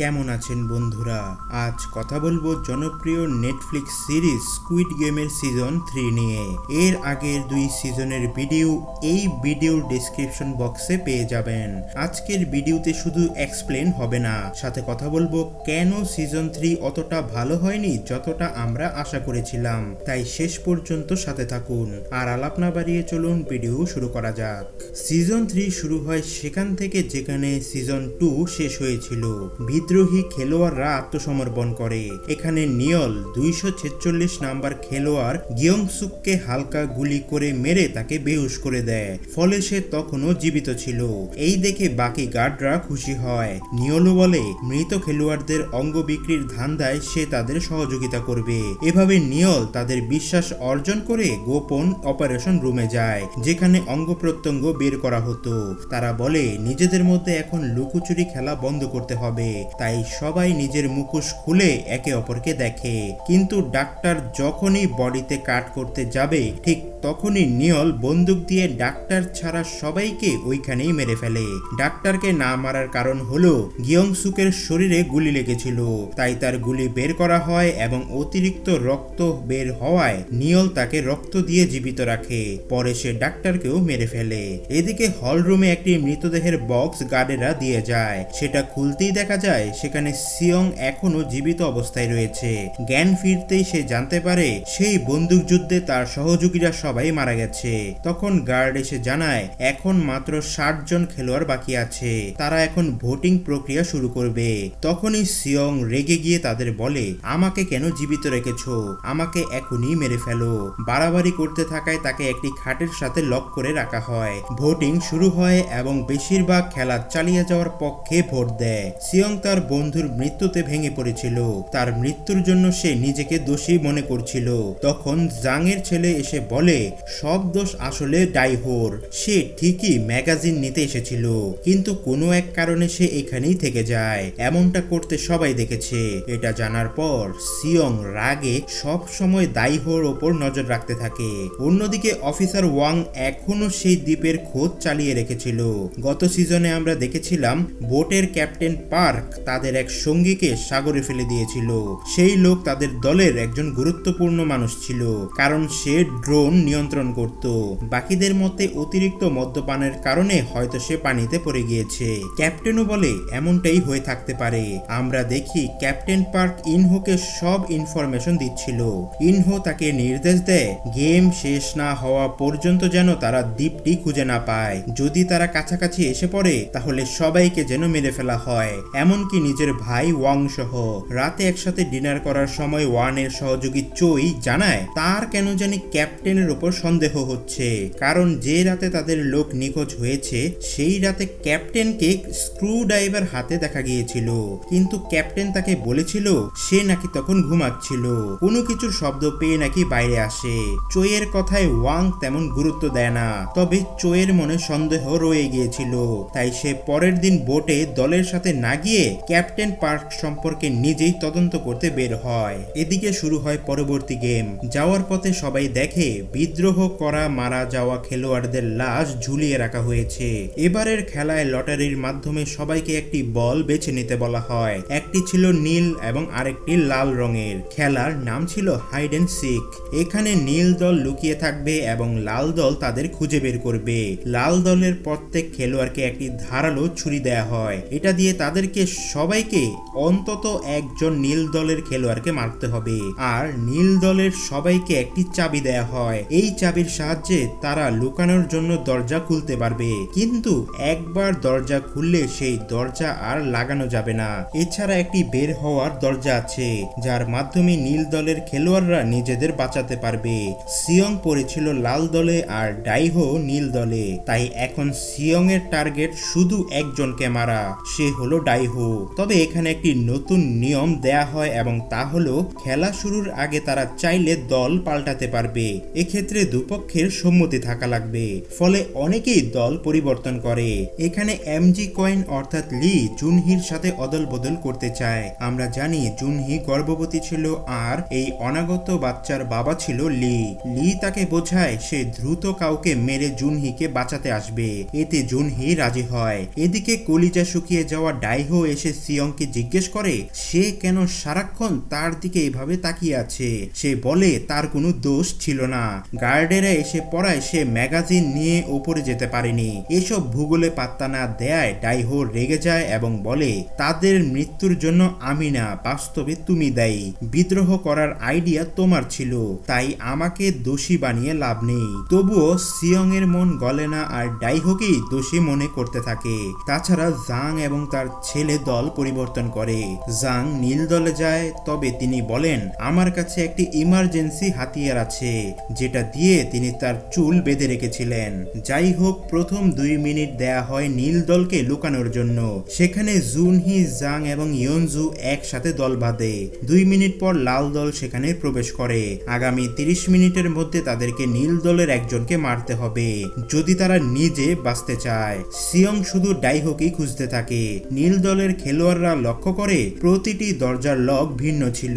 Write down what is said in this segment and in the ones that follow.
কেমন আছেন বন্ধুরা? আজ কথা বলব জনপ্রিয় নেটফ্লিক্স সিরিজ স্কুইড গেমের সিজন থ্রি নিয়ে। এর আগের দুই সিজনের ভিডিও এই ভিডিওর ডেসক্রিপশন বক্সে পেয়ে যাবেন। আজকের ভিডিওতে শুধু এক্সপ্লেন হবে না। সাথে কথা বলব কেন সিজন থ্রি অতটা ভালো হয়নি যতটা আমরা আশা করেছিলাম। তাই শেষ পর্যন্ত সাথে থাকুন। আর আলাপ না বাড়িয়ে চলুন ভিডিও শুরু করা যাক। সিজন থ্রি শুরু হয় সেখান থেকে যেখানে সিজন টু শেষ হয়েছিল। বিদ্রোহী খেলোয়াড়রা আত্মসমর্পণ করে। এখানে নিয়ল দুইশো ছেচল্লিশ নাম্বার খেলোয়াড় গিয়ংসুককে হালকা গুলি করে মেরে তাকে বেহুশ করে দেয়। ফলে সে তখনও জীবিত ছিল। এই দেখে বাকি গার্ডরা খুশি হয়। নিয়লও বলে, মৃত খেলোয়াড়দের অঙ্গ বিক্রির ধান্দায় সে তাদের সহযোগিতা করবে। এভাবে নিয়ল তাদের বিশ্বাস অর্জন করে গোপন অপারেশন রুমে যায়, যেখানে অঙ্গ প্রত্যঙ্গ বের করা হতো। তারা বলে, নিজেদের মধ্যে এখন লুকোচুরি খেলা বন্ধ করতে হবে। তাই সবাই নিজের মুখোশ খুলে একে অপরকে দেখে। কিন্তু ডাক্তার যখনই বডিতে কাট করতে যাবে, ঠিক তখনই নিয়ল বন্দুক দিয়ে ডাক্তার ছাড়া সবাইকে ওইখানেই মেরে ফেলে। ডাক্তারকে না মারার কারণ হলো গিয়ংসুকের শরীরে গুলি লেগেছিল। তাই তার গুলি বের করা হয় এবং অতিরিক্ত রক্ত বের হওয়ায় নিয়ল তাকে রক্ত দিয়ে জীবিত রাখে। পরে সে ডাক্তারকেও মেরে ফেলে। এদিকে হল রুমে একটি মৃতদেহের বক্স গার্ডেরা দিয়ে যায়। সেটা খুলতেই দেখা যায় সেখানে সিয়ং এখনও জীবিত অবস্থায় রয়েছে। জ্ঞান ফিরতেই সে জানতে পারে, সেই বন্দুকযুদ্ধে তার সহযোগীরা সবাই মারা গেছে। তখন গার্ড এসে জানায়, এখন মাত্র ষাট জন খেলোয়াড় বাকি আছে, তারা এখন ভোটিং প্রক্রিয়া শুরু করবে। তখনই সিয়ং রেগে গিয়ে তাদের বলে, আমাকে কেন জীবিত রেখেছ? আমাকে এখনই মেরে ফেলো। বাড়াবাড়ি করতে থাকায় তাকে একটি খাটের সাথে লক করে রাখা হয়। ভোটিং শুরু হয় এবং বেশিরভাগ খেলা চালিয়ে যাওয়ার পক্ষে ভোট দেয়। সিয়ং তার বন্ধুর মৃত্যুতে ভেঙে পড়েছিল। তার মৃত্যুর জন্য সে নিজেকে দোষী মনে করছিল। তখন জাংয়ের ছেলে এসে বলে, সব দোষ আসলে ডাইহোর। সে ঠিকই ম্যাগাজিন নিতে এসেছিল। কিন্তু কোনো এক কারণে সে এখানেই থেকে যায়। এমনটা করতে সবাই দেখেছে। এটা জানার পর সিয়ং রাগে সব সময় দাইহোর ওপর নজর রাখতে থাকে। অন্যদিকে অফিসার ওয়াং এখনও সেই দ্বীপের খোঁজ চালিয়ে রেখেছিল। গত সিজনে আমরা দেখেছিলাম, বোটের ক্যাপ্টেন পার্ক তাদের এক সঙ্গীকে সাগরে ফেলে দিয়েছিল। সেই লোক তাদের দলের একজন গুরুত্বপূর্ণ মানুষ ছিল, কারণ সে ড্রোন নিয়ন্ত্রণ করত। বাকিদের মতে অতিরিক্ত মদ্যপানের কারণে হয়তো সে পানিতে পড়ে গিয়েছে। ক্যাপ্টেনও বলে, এমনটাই হয়ে থাকতে পারে। আমরা দেখি ক্যাপ্টেন পার্ক ইনহোকে সব ইনফরমেশন দিচ্ছিল। ইনহো তাকে নির্দেশ দেয়, গেম শেষ না হওয়া পর্যন্ত যেন তারা দ্বীপটি খুঁজে না পায়। যদি তারা কাছাকাছি এসে পড়ে, তাহলে সবাইকে যেন মেরে ফেলা হয়। এমনকি নিজের ভাই ওয়াং সহ। রাতে একসাথে ডিনার করার সময় ওয়ানের সহযোগী চই জানায়, তার কেন জানি ক্যাপ্টেনের ওপর সন্দেহ হচ্ছে। কারণ যে রাতে তাদের লোক নিখোঁজ হয়েছে, সেই রাতে ক্যাপ্টেনকে স্ক্রু ড্রাইভার হাতে দেখা গিয়েছিল। কিন্তু ক্যাপ্টেন তাকে বলেছিল, সে নাকি তখন ঘুমাচ্ছিল। কোনো কিছুর শব্দ পেয়ে নাকি বাইরে আসে। চোয়ের কথায় ওয়াং তেমন গুরুত্ব দেয় না, তবে চোয়ের মনে সন্দেহ রয়ে গিয়েছিল। তাই সে পরের দিন বোটে দলের সাথে না গিয়ে ক্যাপ্টেন পার্ক সম্পর্কে নিজেই তদন্ত করতে বের হয়। এদিকে শুরু হয় পরবর্তী গেম। যাওয়ার পথে সবাই দেখে, বিদ্রোহ করা, মারা যাওয়া খেলোয়াড়দের লাশ ঝুলিয়ে রাখা হয়েছে। এবারের খেলায় লটারির মাধ্যমে সবাইকে একটি বল বেছে নিতে বলা হয়। একটি ছিল নীল এবং আরেকটি লাল রঙের। খেলার নাম ছিল হাইড অ্যান্ড সিক এখানে নীল দল লুকিয়ে থাকবে এবং লাল দল তাদের খুঁজে বের করবে। লাল দলের প্রত্যেক খেলোয়াড়কে একটি ধারালো ছুরি দেয়া হয়। এটা দিয়ে তাদেরকে সবাইকে অন্তত একজন নীল দলের খেলোয়াড়কে মারতে হবে। আর নীল দলের সবাইকে একটি চাবি দেয়া হয়। এই চাবির সাহায্যে তারা লুকানোর জন্য দরজা খুলতে পারবে। কিন্তু একবার দরজা খুললে সেই দরজা আর লাগানো যাবে না। এছাড়া একটি বের হওয়ার দরজা আছে, যার মাধ্যমে নীল দলের খেলোয়াড়রা নিজেদের বাঁচাতে পারবে। সিয়ং পড়েছিল লাল দলে আর ডাইহো নীল দলে। তাই এখন সিয়ং এর টার্গেট শুধু একজনকে মারা। সে হলো ডাইহো। তবে এখানে একটি নতুন নিয়ম দেয়া হয় এবং তা হলো, খেলা শুরুর আগে তারা চাইলে দল পাল্টাতে পারবে। এক্ষেত্রে দুপক্ষের সম্মতি থাকা লাগবে। ফলে অনেকেই দল পরিবর্তন করে। এখানে এমজি কয়েন অর্থাৎ লি জুনহির সাথে অদল বদল করতে চায়। আমরা জানি জুনহি গর্ভবতী ছিল আর এই অনাগত বাচ্চার বাবা ছিল লি। লি তাকে বোঝায় সে দ্রুত কাউকে মেরে জুনহিকে বাঁচাতে আসবে। এতে জুনহি রাজি হয়। এদিকে কলিজা শুকিয়ে যাওয়া ডাইহো এসে সে সিয়ংকে জিজ্ঞেস করে, সে কেন সারাক্ষণ তার দিকে এভাবে তাকিয়ে আছে? সে বলে, তার কোনো দোষ ছিল না। গার্ডেরা এসে পড়ায় সে ম্যাগাজিন নিয়ে ওপরে যেতে পারেনি। এসব ভূগোলে পাত্তা না দেয় ডাইহো রেগে যায় এবং বলে, তাদের মৃত্যুর জন্য আমি না, বাস্তবে তুমি দায়ী। বিদ্রোহ করার আইডিয়া তোমার ছিল। তাই আমাকে দোষী বানিয়ে লাভ নেই। তবুও সিয়ং এর মন গলে না আর ডাইহোকেই দোষী মনে করতে থাকে। তাছাড়া জাং এবং তার ছেলে দল পরিবর্তন করে। জাং নীল দলে যায়, তবে তিনি বলেন, আমার কাছে একটি ইমার্জেন্সি হাতিয়ার আছে, যেটা দিয়ে তিনি তার চুল বেঁধে রেখেছিলেন। যাই হোক, প্রথম দুই মিনিট দেয়া হয় নীল দলকে লুকানোর জন্য। সেখানে জুনহি জাং এবং ইয়নজু একসাথে দল বাঁধে। দুই মিনিট পর লাল দল সেখানে প্রবেশ করে। আগামী তিরিশ মিনিটের মধ্যে তাদেরকে নীল দলের একজনকে মারতে হবে, যদি তারা নিজে বাঁচতে চায়। সিয়ং শুধু ডাইহোকেই খুঁজতে থাকে। নীল দলের খেলোয়াড়রা লক্ষ্য করে প্রতিটি দরজার লক ভিন্ন ছিল।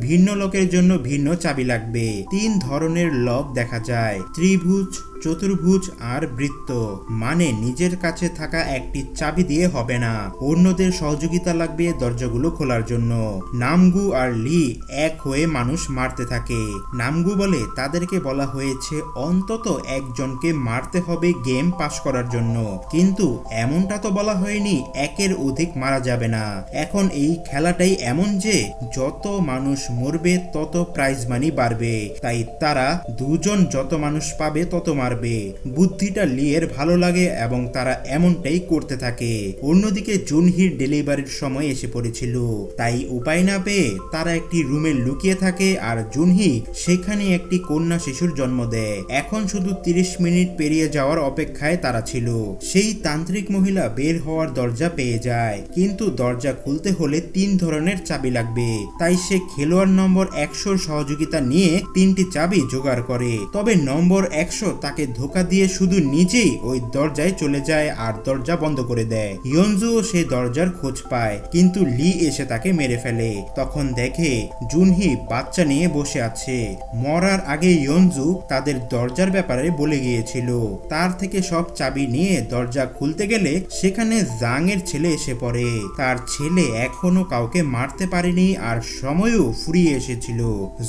ভিন্ন লকের জন্য ভিন্ন চাবি লাগবে। তিন ধরনের লক দেখা যায়। ত্রিভুজ চতুর্ভুজ আর বৃত্ত। মানে নিজের কাছে থাকা একটি চাবি দিয়ে হবে না। অন্যদের সহযোগিতা লাগবে দরজাগুলো খোলার জন্য। নামগু আর লি এক হয়ে মানুষ মারতে থাকে। নামগু বলে, তাদেরকে বলা হয়েছে, অন্তত একজনকে মারতে হবে গেম পাশ করার জন্য। কিন্তু এমনটা তো বলা হয়নি, একের অধিক মারা যাবে না। এখন এই খেলাটাই এমন যে, যত মানুষ মরবে, তত প্রাইজ মানি বাড়বে। তাই তারা দুজন যত মানুষ পাবে, তত মারবে বুদ্ধিটা লিয়ের ভালো লাগে এবং তারা এমনটাই করতে থাকে। অন্যদিকে জুনহির ডেলিভারির সময় এসে পড়েছিল। তাই উপায় না পেয়ে তারা একটি রুমে লুকিয়ে থাকে আর জুনহি সেখানে একটি কন্যা শিশুর জন্ম দেয়। এখন শুধু তিরিশ মিনিট পেরিয়ে যাওয়ার অপেক্ষায় তারা ছিল। সেই তান্ত্রিক মহিলা বের হওয়ার দরজা পেয়ে যায়। কিন্তু দরজা খুলতে হলে তিন ধরনের চাবি লাগবে। তাই সে খেলোয়াড় নম্বর একশোর সহযোগিতা নিয়ে তিনটি চাবি জোগাড় করে। তবে নম্বর একশো তাকে ধোকা দিয়ে শুধু নিজেই ওই দরজায় চলে যায় আর দরজা বন্ধ করে দেয়। ইয়নজুও সেই দরজার খোঁজ পায়, কিন্তু লি এসে তাকে মেরে ফেলে। তখন দেখে জুনহি বাচ্চা নিয়ে বসে আছে। মরার আগে ইয়নজু তাদের দরজার ব্যাপারে বলে গিয়েছিল। তার থেকে সব চাবি নিয়ে দরজা খুলতে গেলে সেখানে জাং এর ছেলে এসে পড়ে। তার ছেলে এখনও কাউকে মারতে পারেনি আর সময়ও ফুরিয়ে এসেছিল।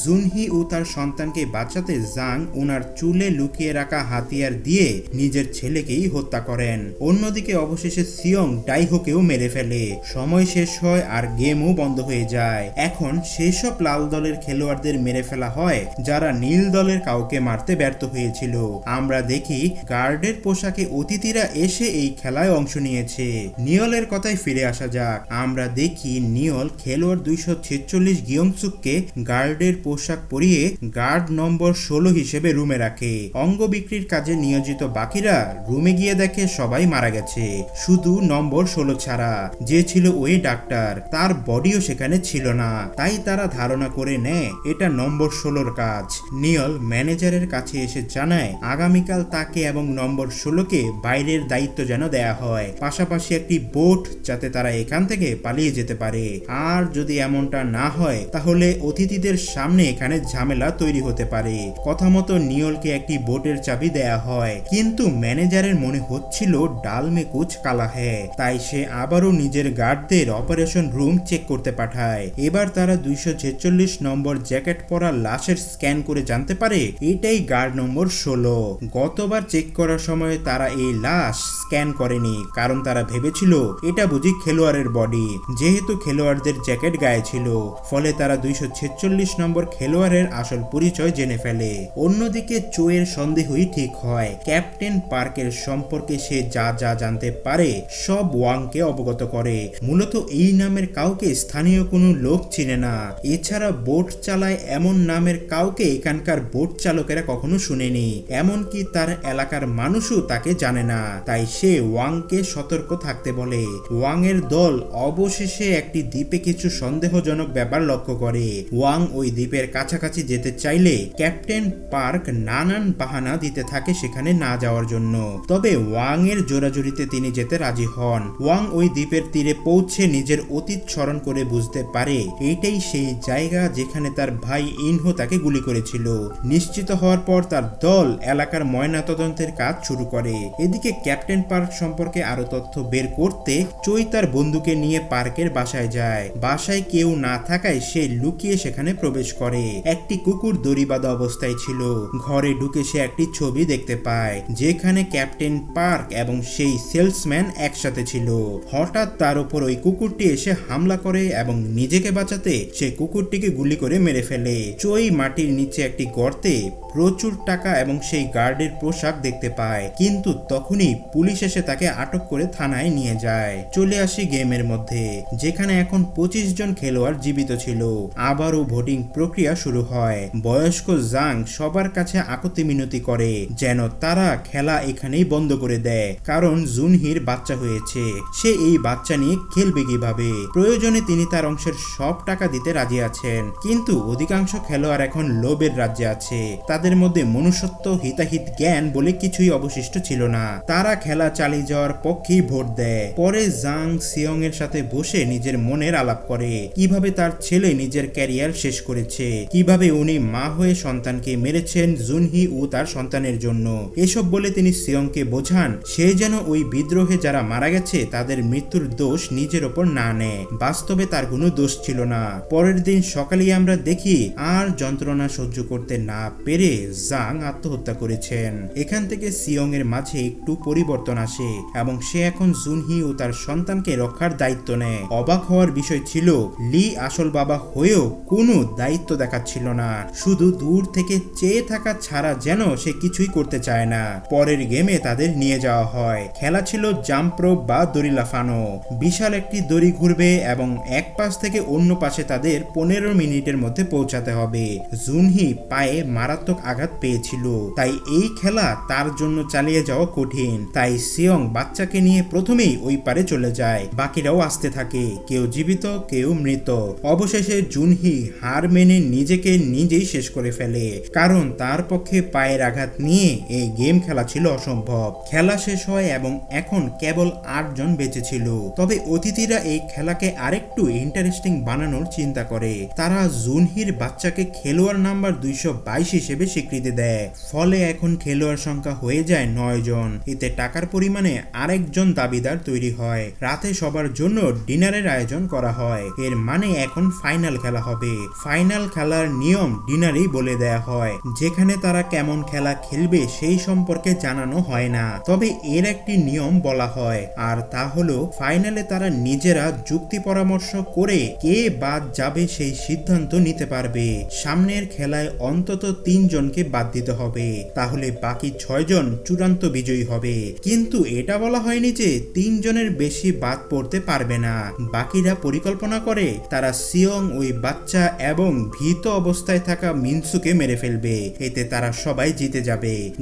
জুনহি ও তার সন্তানকে বাঁচাতে জাং ওনার চুলে লুকিয়ে রাখা হাতিয়ার দিয়ে নিজের ছেলেকেই হত্যা করেন। অন্যদিকে অবশেষে সিয়ং ডাইহোকেও মেরে ফেলে। সময় শেষ হয় আর গেমও বন্ধ হয়ে যায়। এখন সেসব লাল দলের খেলোয়াড়দের মেরে ফেলা হয়, যারা নীল দলের কাউকে মারতে ব্যর্থ হয়েছিল। আমরা দেখি গার্ডের পোশাকে অতিথিরা এসে এই খেলায় অংশ নিয়েছে। নিয়লের কথায় ফিরে আসা যাক। আমরা দেখি নিয়ল খেলোয়াড় দুইশো ছেচল্লিশ গিয়ংসুককে গার্ডের পোশাক পরিয়ে গার্ড নম্বর ষোলো হিসেবে রুমে রাখে। অঙ্গ বিক্রির কাজে নিয়োজিত বাকিরা রুমে গিয়ে দেখে সবাই মারা গেছে। শুধু নম্বর ষোলো ছাড়া। যে ছিল ওই ডাক্তার, তার বডিও সেখানে ছিল না। তাই তারা ধারণা করে নেয়, এটা নম্বর ষোলোর কাজ। নিয়ল ম্যানেজারের কাছে এসে জানায়, আগামীকাল তাকে এবং নম্বর ষোলোকে বাইরের দায়িত্ব যেন দেয়া হয়। পাশাপাশি একটি বোট যাতে তারা এখান থেকে পালিয়ে যেতে পারে। আর যদি এমনটা না হয়, তাহলে অতিথিদের সামনে এখানে ঝামেলা তৈরি হতে পারে। কথা মতো নিয়লকে একটি বোটের চাবি দেয়া হয়। কিন্তু ম্যানেজারের মনে হচ্ছিল ডাল মে কালা হ্যায়। তাই সে আবারও নিজের গার্ডদের অপারেশন রুম চেক করতে পাঠায়। এবার তারা দুইশো ছেচল্লিশ নম্বর জ্যাকেট পরা লাশের স্ক্যান করে জানতে পারে এটাই গার্ড নম্বর ষোলো। গতবার চেক করার সময় তারা এই লাশ স্ক্যান করেনি, কারণ তারা ভেবেছিল এটা বুঝি খেলোয়াড়ের বডি, যেহেতু খেলোয়াড়দের জ্যাকেট গায়ে ছিল। ফলে তারা দুইশো ছেচল্লিশ নম্বর খেলোয়াড়ের আসল পরিচয় জেনে ফেলে। অন্যদিকে চোয়ের সন্দেহই ঠিক হয়। ক্যাপ্টেন পার্কের সম্পর্কে সে যা যা জানতে পারে, সব ওয়াংকে অবগত করে। মূলত এই নামের কাউকে স্থানীয় কোনো লোক চিনে না। এছাড়া বোট চালায় এমন নামের কাউকে এখানকার বোট চালকেরা কখনো শুনেনি। এমনকি তার এলাকার মানুষও তাকে জানে না। তাই সে ওয়াংকে সতর্ক থাকতে বলে। ওয়াং এর দল অবশেষে একটি দ্বীপে কিছু সন্দেহজনক ব্যাপার লক্ষ্য করে। ওয়াং ওই দ্বীপের কাছাকাছি যেতে চাইলে ক্যাপ্টেন পার্ক নানান বাহানা দিতে দিতে থাকে সেখানে না যাওয়ার জন্য। তবে ওয়াং এর জোরাজুরিতে তিনি যেতে রাজি হন। ওয়াং ওই দ্বীপের তীরে পৌঁছে নিজের অতীত স্মরণ করে বুঝতে পারে। এইটাই সেই জায়গা যেখানে তার ভাই ইনহো তাকে গুলি করেছিল। নিশ্চিত হওয়ার পর তার দল এলাকার ময়নাতদন্তের কাজ শুরু করে। এদিকে ক্যাপ্টেন পার্ক সম্পর্কে আরও তথ্য বের করতে চই তার বন্ধুকে নিয়ে পার্কের বাসায় যায়। বাসায় কেউ না থাকায় সে লুকিয়ে সেখানে প্রবেশ করে। একটি কুকুর দড়ি বাঁধা অবস্থায় ছিল। ঘরে ঢুকে সে একটি ছবি দেখতে পায়, যেখানে ক্যাপ্টেন পার্ক এবং সেই সেলসম্যান একসাথে ছিল। হঠাৎ তার উপর ওই কুকুরটি এসে হামলা করে এবং নিজেকে বাঁচাতে সে কুকুরটিকে গুলি করে মেরে ফেলে। চই মাটির নিচে একটি গর্তে প্রচুর টাকা এবং সেই গার্ডের পোশাক দেখতে পায়, কিন্তু তখনই পুলিশ এসে তাকে আটক করে থানায় নিয়ে যায়। চলে আসি গেমের মধ্যে, যেখানে এখন পঁচিশ জন খেলোয়াড় জীবিত ছিল। আবারও ভোটিং প্রক্রিয়া শুরু হয়। বয়স্ক জাং সবার কাছে আকতি মিনতি করে যেন তারা খেলা এখানেই বন্ধ করে দেয়। কারণ জুনহির বাচ্চা হয়েছে। সে এই বাচ্চা নিয়ে খেলবে কীভাবে? প্রয়োজনে তিনি তার অংশের সব টাকা দিতে রাজি আছেন। কিন্তু অধিকাংশ খেলোয়াড় এখন লোভের রাজ্যে আছে। তাদের মধ্যে মনুষ্যত্ব, হিতাহিত জ্ঞান বলে কিছুই অবশিষ্ট ছিল না। তারা খেলা চালিয়ে যাওয়ার পক্ষেই ভোট দেয়। পরে জাং সিয়ং এর সাথে বসে নিজের মনের আলাপ করে। কীভাবে তার ছেলে নিজের ক্যারিয়ার শেষ করেছে? কীভাবে উনি মা হয়ে সন্তানকে মেরেছেন? জুনহি ও তার সন্তানের জন্য। এসব বলে তিনি সিয়ংকে বোঝান, সে যেন ওই বিদ্রোহে যারা মারা গেছে, তাদের মৃত্যুর দোষ নিজের ওপর না নেয়। বাস্তবে তার কোনো দোষ ছিল না। পরের দিন সকালেই আমরা দেখি, আর যন্ত্রণা সহ্য করতে না পেরে জাং আত্মহত্যা করেছেন। এখান থেকে সিয়ং এর মাঝে একটু পরিবর্তন আসে, এবং সে এখন জুনহি ও তার সন্তানকে রক্ষার দায়িত্ব নেয়। অবাক হওয়ার বিষয় ছিল, লি আসল বাবা হয়েও কোনো দায়িত্ব দেখাচ্ছিল না। শুধু দূর থেকে চেয়ে থাকা ছাড়া যেন সে কিছুই করতে চায় না। পরের গেমে তাদের নিয়ে যাওয়া হয়। খেলা ছিল জাম্প রোপ বা দড়ি লাফানো। বিশাল একটি দড়ি ঘুরবে এবং এক পাশ থেকে অন্য পাশে তাদের পনেরো মিনিটের মধ্যে পৌঁছাতে হবে। জুনহি পায়ে মারাত্মক আঘাত পেয়েছিল। তাই এই খেলা তার জন্য চালিয়ে যাওয়া কঠিন। তাই সিয়ং বাচ্চাকে নিয়ে প্রথমেই ওই পারে চলে যায়। বাকিরাও আসতে থাকে। কেউ জীবিত, কেউ মৃত। অবশেষে জুনহি হার মেনে নিজেকে নিজেই শেষ করে ফেলে। কারণ তার পক্ষে পায়ের আঘাত নিয়ে এই গেম খেলা ছিল অসম্ভব। খেলা শেষ হয় এবং এখন কেবল আটজন বেঁচে ছিল। তবে অতিথিরা এই খেলাকে আরেকটু ইন্টারেস্টিং বানানোর চিন্তা করে। তারা জুনহির বাচ্চাকে খেলোয়াড় নাম্বার দুইশো বাইশ হিসেবে স্বীকৃতি দেয়। ফলে এখন খেলোয়াড় সংখ্যা হয়ে যায় নয় জন। এতে টাকার পরিমাণে আরেকজন দাবিদার তৈরি হয়। রাতে সবার জন্য ডিনারের আয়োজন করা হয়। এর মানে এখন ফাইনাল খেলা হবে। ফাইনাল খেলার নিয়ম ডিনারেই বলে দেয়া হয়। যেখানে তারা কেমন খেলা খেলবে সেই সম্পর্কে জানানো হয় না। তবে এর একটি নিয়ম বলা হয়, আর তা হলো ফাইনালে তারা নিজেরা যুক্তি পরামর্শ করে কে বাদ যাবে সেই সিদ্ধান্ত নিতে পারবে। সামনের খেলায় অন্তত তিনজনকে বাদ দিতে হবে, তাহলে বাকি ছয়জন চূড়ান্ত বিজয়ী হবে। কিন্তু এটা বলা হয়নি যে তিনজনের বেশি বাদ পড়তে পারবে না। বাকিরা পরিকল্পনা করে, তারা সিয়ং, ওই বাচ্চা এবং ভীত অবস্থায় থাকা মিনসুকে মেরে ফেলবে। এতে তারা সবাই জিতে যাবে।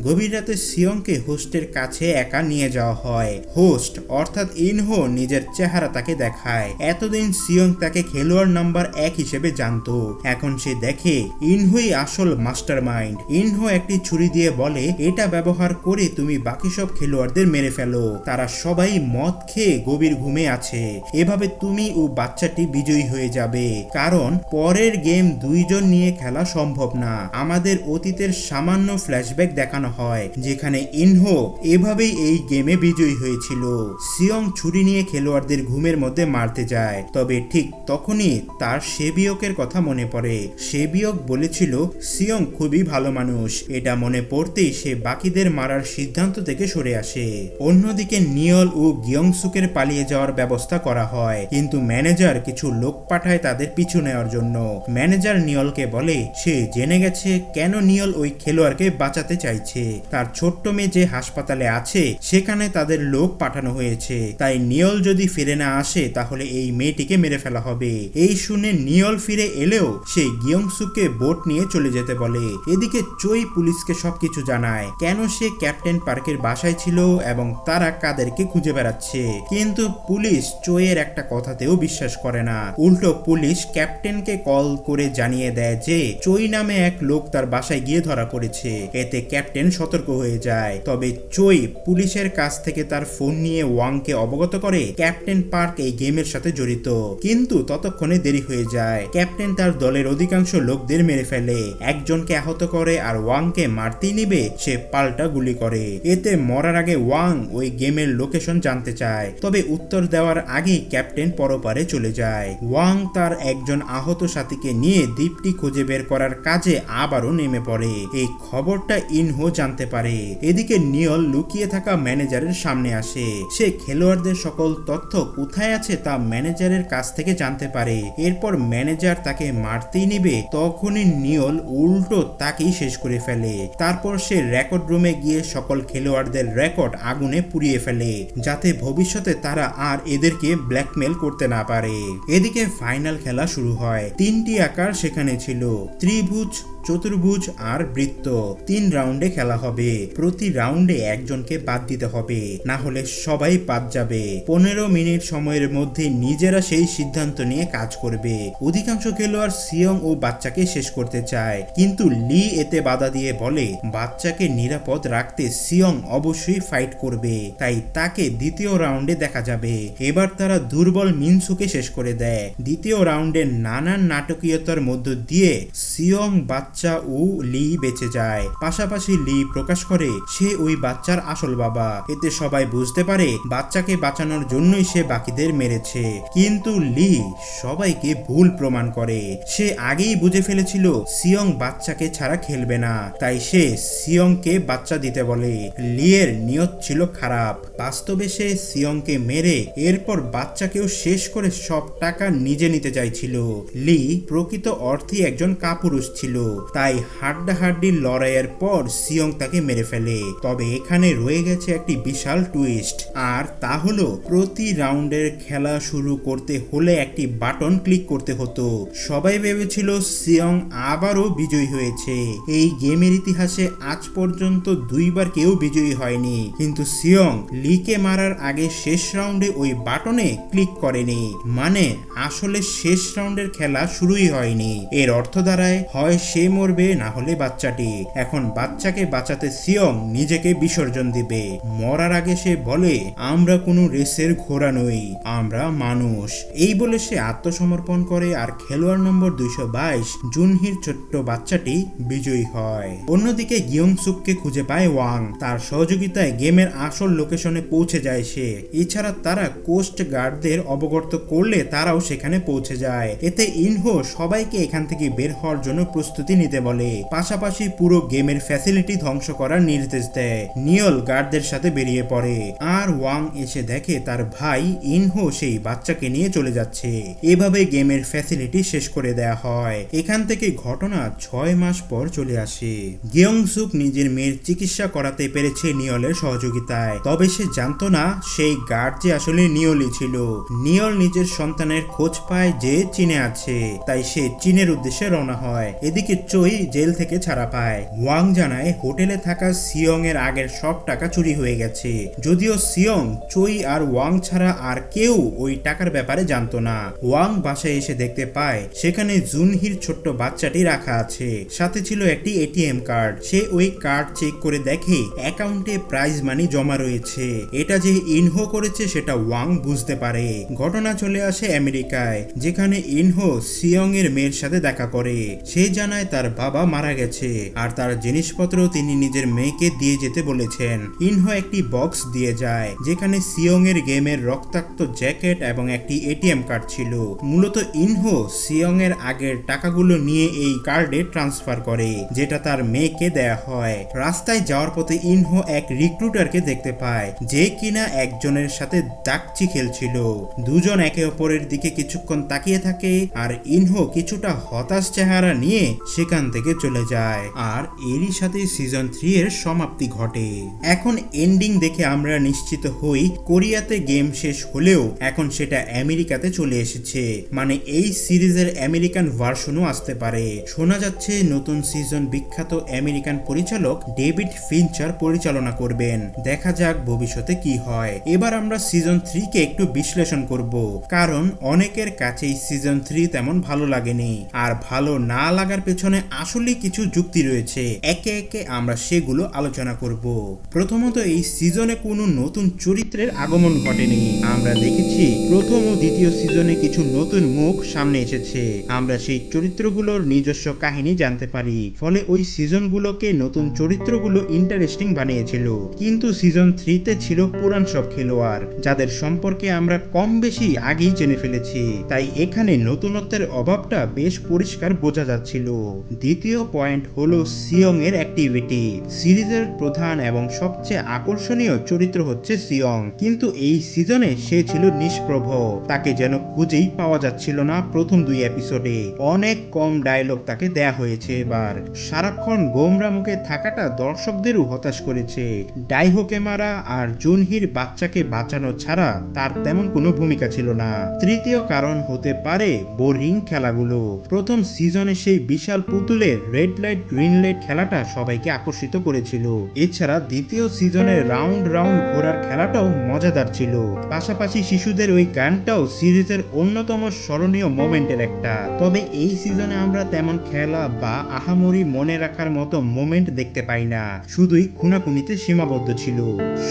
গভীর রাতে সিয়ংকে হোস্টের কাছে একা নিয়ে যাওয়া হয়। হোস্ট, অর্থাৎ ইনহো, নিজের চেহারা তাকে দেখায়। এতদিন সিয়ং তাকে খেলোয়াড় নাম্বার এক হিসেবে জানতো। এখন সে দেখে ইনহোই আসল মাস্টার মাইন্ড ইনহো একটি ছুরি দিয়ে বলে, এটা ব্যবহার করে তুমি বাকি সব খেলোয়াড়দের মেরে ফেলো। তারা সবাই মদ খেয়ে গভীর ঘুমে আছে। এভাবে তুমি ও বাচ্চাটি বিজয়ী হয়ে যাবে। কারণ পরের গেম দুইজন নিয়ে খেলা সম্ভব না। আমাদের অতীতের সামান্য ফ্ল্যাশব্যাক দেখানো হয়, যেখানে ইনহো এভাবেই এই গেমে বিজয়ী হয়েছিল। সিয়ং ছুরি নিয়ে খেলোয়াড়দের ঘুমের মধ্যে মারতে যায়, তবে ঠিক তখনই তার সেবিয়কের কথা মনে পড়ে। সেবিয়ক বলেছিল, সিয়ং খুবই ভালো মানুষ, এটা মনে পড়তেই সে বাকিদের মারার সিদ্ধান্ত থেকে সরে আসে। অন্যদিকে নিয়ল ও গিয়ংসুকের পালিয়ে যাওয়ার ব্যবস্থা করা হয়, কিন্তু ম্যানেজার কিছু লোক পাঠায় তাদের পিছু নেওয়ার জন্য। ম্যানেজার নিয়লকে বলে, সে জেনে গেছে কেন নিয়ল ওই খেলোয়াড়কে বাঁচাতে চাইছে। তার ছোট্ট মেয়ে যে হাসপাতালে আছে, সেখানে তাদের লোক পাঠানো হয়েছে। তাই নিয়ল যদি ফিরে না আসে, তাহলে এই মেয়েটিকে মেরে ফেলা হবে। এই শুনে নিয়ল ফিরে এলেও, সে গিয়ংসুকে বোট নিয়ে চলে যেতে বলে। এদিকে চই পুলিশকে সবকিছু জানায়, কেন সে ক্যাপ্টেন পার্কের বাসায় ছিল এবং তারা কাদেরকে খুঁজে বেড়াচ্ছে। কিন্তু পুলিশ চোয়ের একটা কথাতেও বিশ্বাস করে না। উল্টো পুলিশ ক্যাপ্টেনকে কল করে জানিয়ে দেয় যে, চই নামে এক লোক তার বাসায় গিয়ে ধরা পড়েছে। এতে ক্যাপ্টেন সতর্ক হয়ে যায়। তবে চই পুলিশের কাছ থেকে তার ফোন নিয়ে ওয়াংকে অবগত করে ক্যাপ্টেন পার্ক এই গেমের সাথে জড়িত। কিন্তু ততক্ষণে দেরি হয়ে যায়। ক্যাপ্টেন তার দলের অধিকাংশ লোকদের মেরে ফেলে। একজনকে আহত করে আর ওয়াংকে মারতেই নিবে, সে পাল্টা গুলি করে। এতে মরার আগে ওয়াং ওই গেমের লোকেশন জানতে চায়। তবে উত্তর দেওয়ার আগেই ক্যাপ্টেন পরপারে চলে যায়। ওয়াং তার একজন আহত সাথীকে নিয়ে দ্বীপটি খুঁজে বের করার কাজে আবারও নেমে পড়ে। এই খবরটা ইনহো জানতে পারে। এদিকে নিয়ল লুকিয়ে থাকা ম্যানেজারের সামনে আসে। সে খেলোয়াড়দের সকল তথ্য কোথায় আছে তা ম্যানেজারের কাছ থেকে জানতে পারে। এরপর ম্যানেজার তাকে মারতেই নিবে, তখনই নিয়ল উল্টো তাকেই শেষ করে ফেলে। তারপর সে রেকর্ড রুমে গিয়ে সকল খেলোয়াড়দের রেকর্ড আগুনে পুড়িয়ে ফেলে, যাতে ভবিষ্যতে তারা আর এদেরকে ব্ল্যাকমেল করতে না পারে। এদিকে ফাইনাল খেলা শুরু হয়। তিনটি আকার সেখানে ছিল। ত্রিভুজ চতুর্ভুজ আর বৃত্ত। তিন রাউন্ডে খেলা হবে। প্রতি রাউন্ডে একজনকে বাদ দিতে হবে। না হলে সবাই বাদ যাবে। পনেরো মিনিট সময়ের মধ্যে নিজেরা সেই সিদ্ধান্ত নিয়ে কাজ করবে। অধিকাংশ খেলোয়াড় সিয়ং ও বাচ্চাকে শেষ করতে চায়। কিন্তু লি এতে বাধা দিয়ে বলে, বাচ্চাকে নিরাপদ রাখতে সিয়ং অবশ্যই ফাইট করবে। তাই তাকে দ্বিতীয় রাউন্ডে দেখা যাবে। এবার তারা দুর্বল মিনসুকে শেষ করে দেয়। দ্বিতীয় রাউন্ডে নানান নাটকীয়তার মধ্য দিয়ে সিয়ং বাচ্চা ও লি বেঁচে যায়। পাশাপাশি লি প্রকাশ করে, সে ওই বাচ্চার আসল বাবা। এতে সবাই বুঝতে পারে, বাচ্চাকে বাঁচানোর জন্যই সে বাকিদের মেরেছে। কিন্তু লি সবাইকে ভুল প্রমাণ করে। সে আগেই বুঝে ফেলেছিল, সিয়ং বাচ্চাকে ছাড়া খেলবে না। তাই সে সিয়ংকে বাচ্চা দিতে বলে। লিয়ের নিয়ত ছিল খারাপ। বাস্তবে সে সিয়ংকে মেরে, এরপর বাচ্চাকেও শেষ করে সব টাকা নিজে নিতে চাইছিল। লি প্রকৃত অর্থে একজন কাপুরুষ ছিল। তাই হাড্ডাহাড্ডির লড়াইয়ের পর সিয়ং তাকে মেরে ফেলে। তবে এখানে রয়ে গেছে একটি বিশাল টুইস্ট আর তা হলো, প্রতি রাউন্ডের খেলা শুরু করতে হলে একটি বাটন ক্লিক করতে হতো। সবাই ভেবেছিল সিয়ং আবারও বিজয়ী হয়েছে। এই গেমের ইতিহাসে আজ পর্যন্ত দুইবার কেউ বিজয়ী হয়নি। কিন্তু সিয়ং লিকে মারার আগে শেষ রাউন্ডে ওই বাটনে ক্লিক করেনি। মানে আসলে শেষ রাউন্ডের খেলা শুরুই হয়নি। এর অর্থ দাঁড়ায়, হয় সে মরবে, না হলে বাচ্চাটি। এখন বাচ্চাকে বাঁচাতে সিয়ং নিজেকে বিসর্জন দিবে। মরার আগে সে বলে, আমরা কোনো রেসের ঘোড়া নই, আমরা মানুষ। এই বলে সে আত্মসমর্পণ করে আর খেলোয়াড় নম্বর দুইশো বাইশ, জুনহির ছোট্ট বাচ্চাটি বিজয়ী হয়। অন্যদিকে গিয়ং সুককে খুঁজে পায় ওয়াং। তার সহযোগিতায় গেমের আসল লোকেশনে পৌঁছে যায় সে। এছাড়া তারা কোস্ট গার্ডদের অবগত করলে তারাও সেখানে পৌঁছে যায়। এতে ইনহো সবাইকে এখান থেকে বের হওয়ার জন্য প্রস্তুতি নিতে বলে, পাশাপাশি পুরো গেমের ফ্যাসিলিটি ধ্বংস করার নির্দেশ দেয়। নিয়ল গার্ডদের সাথে বেরিয়ে পড়ে। আর ওয়াং এসে দেখে তার ভাই ইনহো সেই বাচ্চাকে নিয়ে চলে যাচ্ছে। এভাবে গেমের ফ্যাসিলিটি শেষ করে দেয়া হয়। এখান থেকে ঘটনা ছয় মাস পর চলে আসে। গিয়ং সুক নিজের মেয়ের চিকিৎসা করাতে পেরেছে নিয়লের সহযোগিতায়। তবে সে জানতো না সেই গার্ড যে আসলে নিয়লই ছিল। নিয়ল নিজের সন্তানের খোঁজ পায় যে চীনে আছে। তাই সে চীনের উদ্দেশ্যে রওনা হয়। এদিকে চই জেল থেকে ছাড়া পায়। ওয়াং জানায়, হোটেলে থাকা সিয়ং এর আগের সব টাকা চুরি হয়ে গেছে। যদিও সিয়ং, চই আর ওয়াং ছাড়া আর কেউ ওই টাকার ব্যাপারে জানতো না। ওয়াং বাসায় এসে দেখতে পায়, সেখানে জুনহির ছোট্ট বাচ্চাটি রাখা আছে। সাথে ছিল একটি এটিএম কার্ড। সে ওই কার্ড চেক করে দেখে অ্যাকাউন্টে প্রাইজ মানি জমা রয়েছে। এটা যে ইনহো করেছে সেটা ওয়াং বুঝতে পারে। ঘটনা চলে আসে আমেরিকায়, যেখানে ইনহো সিয়ং এর মেয়ের সাথে দেখা করে। সে জানায় তার বাবা মারা গেছে। আর তার জিনিসপত্র তিনি নিজের মেয়েকে দিয়ে যেতে বলেছেন। ইনহো একটি বক্স দিয়ে যায়, যেখানে সিয়ং এর গেমের রক্তাক্ত জ্যাকেট এবং একটি এটিএম কার্ড ছিল। মূলত ইনহো সিয়ং এর আগের টাকাগুলো নিয়ে এই কার্ডে ট্রান্সফার করে, যেটা তার মেয়েকে দেয়া হয়। রাস্তায় যাওয়ার পথে ইনহো এক রিক্রুটারকে দেখতে পায়, যে কিনা একজনের সাথে দাকচি খেলছিল। দুজন একে অপরের দিকে কিছুক্ষণ তাকিয়ে থাকে, আর ইনহো কিছুটা হতাশ চেহারা নিয়ে সেখান থেকে চলে যায়। আর এরই সাথে সিজন থ্রি এর সমাপ্তি ঘটে। এখন এন্ডিং দেখে আমরা নিশ্চিত হই, কোরিয়াতে গেম শেষ হলেও এখন সেটা আমেরিকাতে চলে এসেছে। মানে এই সিরিজের আমেরিকান ভার্সনও আসতে পারে। শোনা যাচ্ছে নতুন সিজন বিখ্যাত আমেরিকান পরিচালক ডেভিড ফিনচার পরিচালনা করবেন। দেখা যাক ভবিষ্যতে কি হয়। এবার আমরা সিজন থ্রি কে একটু বিশ্লেষণ করব। কারণ অনেকের কাছেই সিজন থ্রি তেমন ভালো লাগেনি। আর ভালো না লাগার পেছনে আসলে কিছু যুক্তি রয়েছে। একে একে আমরা সেগুলো আলোচনা করব। প্রথমত এই সিজনে কোনো নতুন চরিত্রের আগমন ঘটেনি। আমরা দেখেছি প্রথম ও দ্বিতীয় সিজনে কিছু নতুন মুখ সামনে এসেছে। আমরা সেই চরিত্রগুলোর নিজস্ব কাহিনী জানতে পারি। ফলে ওই সিজনগুলোকে নতুন চরিত্রগুলো ইন্টারেস্টিং বানিয়েছিল। কিন্তু সিজন থ্রিতে ছিল পুরান সব খেলোয়াড়। যাদের সম্পর্কে আমরা কম বেশি আগেই জেনে ফেলেছি। তাই এখানে নতুনত্বের অভাবটা বেশ পরিষ্কার বোঝা যাচ্ছিল। দ্বিতীয় পয়েন্ট হলো সিয়ং এর অ্যাক্টিভিটি সিরিজের প্রধান এবং সবচেয়ে আকর্ষণীয় চরিত্র হচ্ছে সিয়ং। কিন্তু এই সিজনে সে ছিল নিষ্প্রভ। তাকে যেন খুঁজেই পাওয়া যাচ্ছিল না প্রথম দুই এপিসোডে অনেক কম ডায়লগ তাকে দেয়া হয়েছে এবার। সারাক্ষণ গোমরা মুখে থাকাটা দর্শকদেরও হতাশ করেছে। ডাইহোকে মারা আর জুনহির বাচ্চাকে বাঁচানো ছাড়া তার তেমন কোনো ভূমিকা ছিল না। তৃতীয় কারণ হতে পারে বোরিং খেলাগুলো। প্রথম সিজনে সেই বিশাল পুতুলের রেড লাইট গ্রিন লাইট খেলাটা সবাইকে আকর্ষিত করেছিল। এছাড়া দ্বিতীয় সিজনে রাউন্ড রাউন্ড ঘোরার খেলাটাও মজাদার ছিল। পাশাপাশি শিশুদের ওই গানটাও সিরিজের অন্যতম স্মরণীয় মোমেন্টের একটা। তবে এই সিজনে আমরা তেমন খেলা বা আহামরি মনে রাখার মতো মোমেন্ট দেখতে পাই না। শুধুই খুনাখুনিতে সীমাবদ্ধ ছিল।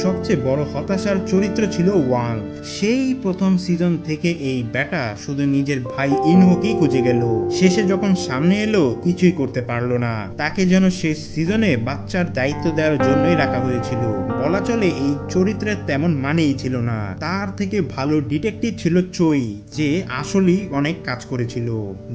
সবচেয়ে বড় হতাশার চরিত্র ছিল ওয়াং। সেই প্রথম সিজন থেকে এই ব্যাটা শুধু নিজের ভাই ইনহোকেই খুঁজে গেল। শেষে যখন সামনে এলো কিছুই করতে পারল না। তাকে যেন শেষ সিজনে বাচ্চার দায়িত্ব দেওয়ার জন্যই রাখা হয়েছিল। বলা চলে এই চরিত্রের তেমন মানেই ছিল না। তার থেকে ভালো ডিটেকটিভ ছিল চই, যে আসলেই অনেক কাজ করেছিল।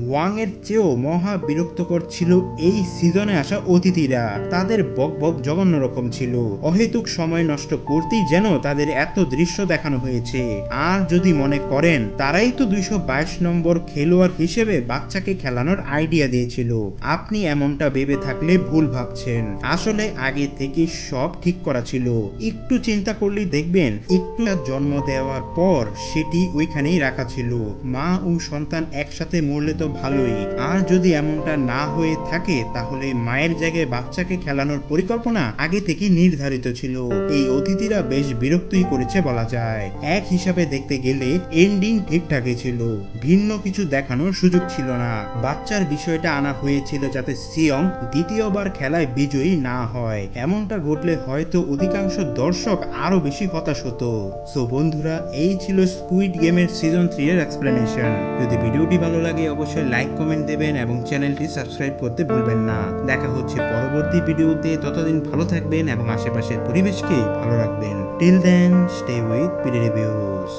ওয়াং এর চেয়েও মহা বিরক্তকর ছিল এই সিজনে আসা অতিথিরা। তাদের বক বক জঘন্য রকম ছিল। অহেতুক সময় নষ্ট করতেই যেন তাদের এত দৃশ্য দেখানো হয়েছে। আর যদি মনে করেন, তারাই তো দুইশো বাইশ নম্বর খেলোয়াড় হিসেবে বাচ্চাকে খেলানোর আইডিয়া দিয়েছিল। আপনি এমনটা ভেবে থাকলে ভুল ভাবছেন। আসলে আগে থেকে সব ঠিক করা ছিল। একটু চিন্তা করলেই দেখবেন একটু জন্ম দেওয়ার পর সেটি ওইখানেই রাখা ছিল। মা ও সন্তান একসাথে মরলে তো ভালোই। আর যদি এমনটা না হয়ে থাকে, তাহলে মায়ের জায়গায় বাচ্চাকে খেলানোর পরিকল্পনা আগে থেকে নির্ধারিত ছিল। এই অতিথিরা বেশ বিরক্তই করেছে বলা যায়। এক হিসাবে দেখতে গেলে এন্ডিং ঠিকঠাকই ছিল। ভিন্ন কিছু দেখানোর সুযোগ ছিল না। বাচ্চার বিষয়টা আনা হয়েছিল যাতে সিয়ং দ্বিতীয়বার খেলায় বিজয়ী না হয়। এমনটা ঘটলে হয়তো অধিকাংশ দর্শক আরও বেশি হতাশ হতো। সো বন্ধুরা, এই ছিল স্কুইড গেমের সিজন থ্রি এর এক্সপ্লেনেশন যদি ভিডিওটি ভালো লাগে, অবশ্যই লাইক কমেন্ট দেবেন এবং চ্যানেলটি সাবস্ক্রাইব করতে ভুলবেন না। দেখা হচ্ছে পরবর্তী ভিডিওতে। ততদিন ভালো থাকবেন এবং আশেপাশের পরিবেশকে ভালো রাখবেন। Till then stay with PD Reviews